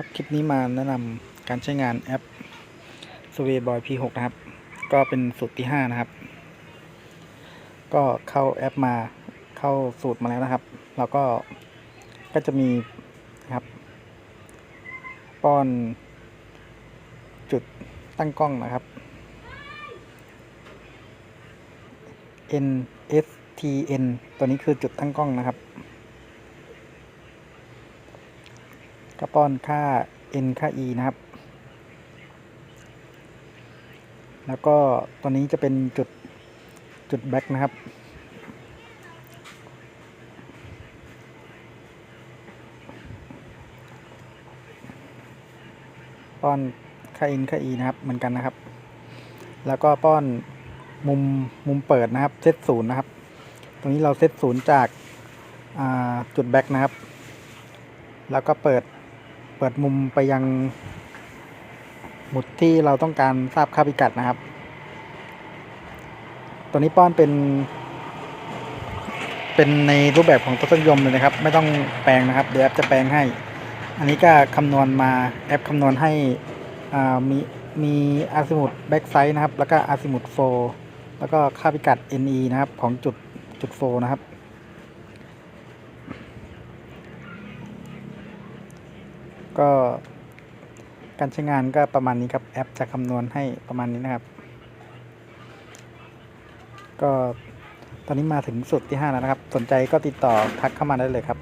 ครับคลิปนี้มาแนะนำการใช้งานแอป s w a y Boy P6 นะครับ ก็เป็นสูตรที่ 5 นะครับ ก็เข้าแอปมาเข้าสูตรมาแล้วนะครับแล้วก็ก็จะมีนะครับ ป้อนจุดตั้งกล้องนะครับ N S T N ตัวนี้คือจุดตั้งกล้องนะครับ ก็ป้อนค่า n ค่า e นะครับ แล้วก็ตัวนี้จะเป็นจุดจุด back นะครับ ป้อนค่า n ค่า e นะครับ เหมือนกันนะครับ แล้วก็ป้อนมุมมุมเปิดนะครับ เซตศูนย์นะครับ ตรงนี้เราเซตศูนย์จากาจุด back นะครับ แล้วก็เปิด เปิดมุมไปยังหมุดที่เราต้องการทราบค่าพิกัดนะครับ ตัวนี้ป้อนเป็น เป็นในรูปแบบของตัวต้นยมเลยนะครับ ไม่ต้องแปลงนะครับ เดี๋ยวแอปจะแปลงให้ อันนี้ก็คำนวณมาแอปคำนวณให้มีมีอาซิมุดแบ็กไซด์นะครับ แล้วก็อาซิมุดโฟแล้วก็ค่าพิกัด NE นะครับ ของจุดจุดโฟนะครับ ก็การใช้งานก็ประมาณนี้ครับแอปจะคำนวณให้ประมาณนี้นะครับ ก็ตอนนี้มาถึงสุดที่ 5 แล้วนะครับ สนใจก็ติดต่อทักเข้ามาได้เลยครับ